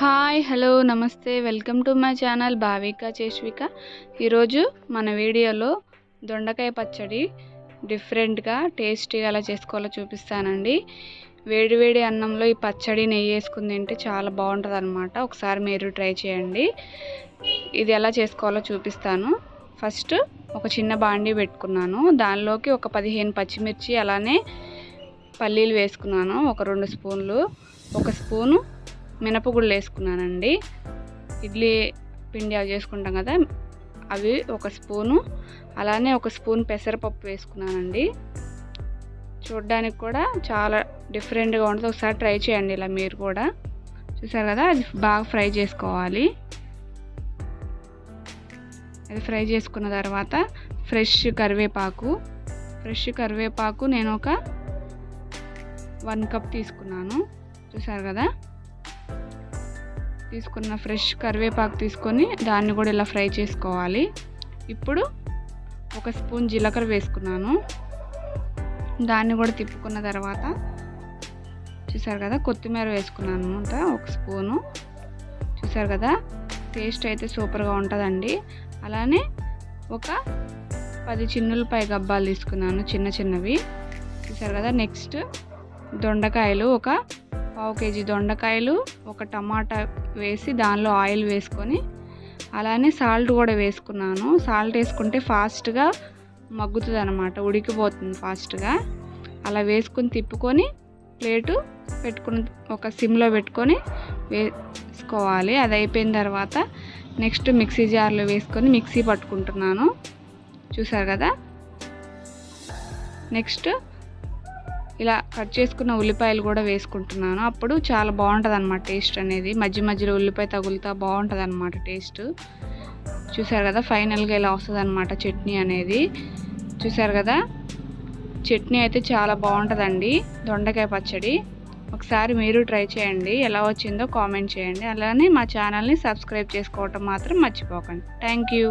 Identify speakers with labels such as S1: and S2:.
S1: Hi hello namaste. Welcome to my channel Bhavika Cheshvika ఈరోజు మన వీడియోలో దొండకాయ పచ్చడి డిఫరెంట్గా టేస్టీగా ఎలా చేసుకోవాలో చూపిస్తానండి. వేడివేడి అన్నంలో ఈ పచ్చడి నెయ్యి వేసుకుని తింటే చాలా బాగుంటుంది అనమాట ఒకసారి మీరు ట్రై చేయండి. ఇది ఎలా చేసుకోవాలో చూపిస్తాను. ఫస్ట్ ఒక చిన్న బాండీ పెట్టుకున్నాను. దానిలోకి ఒక పదిహేను పచ్చిమిర్చి అలానే పల్లీలు వేసుకున్నాను. ఒక రెండు స్పూన్లు. ఒక స్పూను మినపగుళ్ళు వేసుకున్నానండి. ఇడ్లీ పిండి అవి చేసుకుంటాం కదా అవి ఒక స్పూను అలానే ఒక స్పూన్ పెసరపప్పు వేసుకున్నానండి. చూడ్డానికి కూడా చాలా డిఫరెంట్గా ఉంటుంది. ఒకసారి ట్రై చేయండి ఇలా మీరు కూడా. చూసారు కదా అది బాగా ఫ్రై చేసుకోవాలి. అది ఫ్రై చేసుకున్న తర్వాత ఫ్రెష్ కరివేపాకు ఫ్రెష్ కరివేపాకు నేను ఒక వన్ కప్ తీసుకున్నాను. చూసారు కదా? తీసుకున్న ఫ్రెష్ కరివేపాకు తీసుకొని దాన్ని కూడా ఇలా ఫ్రై చేసుకోవాలి. ఇప్పుడు ఒక స్పూన్ జీలకర్ర వేసుకున్నాను. దాన్ని కూడా తిప్పుకున్న తర్వాత చూసారు కదా కొత్తిమీర వేసుకున్నాను అనమాట ఒక స్పూను. చూసారు కదా టేస్ట్ అయితే సూపర్గా ఉంటుందండి. అలానే ఒక పది చిన్నులపై గబ్బాలు తీసుకున్నాను చిన్న చిన్నవి. చూసారు కదా నెక్స్ట్ దొండకాయలు ఒక పావు కేజీ దొండకాయలు ఒక టమాటా వేసి దానిలో ఆయిల్ వేసుకొని అలానే సాల్ట్ కూడా వేసుకున్నాను. సాల్ట్ వేసుకుంటే ఫాస్ట్గా మగ్గుతుంది అనమాట ఉడికిపోతుంది ఫాస్ట్గా. అలా వేసుకొని తిప్పుకొని ప్లేటు పెట్టుకుని ఒక సిమ్లో పెట్టుకొని వేసుకోవాలి. అది అయిపోయిన తర్వాత నెక్స్ట్ మిక్సీ జార్లో వేసుకొని మిక్సీ పట్టుకుంటున్నాను. చూసారు కదా? నెక్స్ట్ ఇలా కట్ చేసుకున్న ఉల్లిపాయలు కూడా వేసుకుంటున్నాను. అప్పుడు చాలా బాగుంటుంది అనమాట టేస్ట్ అనేది. మధ్య మధ్యలో ఉల్లిపాయ తగులుతా బాగుంటుంది అనమాట టేస్ట్. చూసారు కదా ఫైనల్గా ఇలా వస్తుంది అనమాట చట్నీ అనేది. చూసారు కదా చట్నీ అయితే చాలా బాగుంటుందండి. దొండకాయ పచ్చడి. ఒకసారి మీరు ట్రై చేయండి. ఎలా వచ్చిందో కామెంట్ చేయండి. అలానే మా ఛానల్ని సబ్స్క్రైబ్ చేసుకోవటం మాత్రం మర్చిపోకండి. Thank you.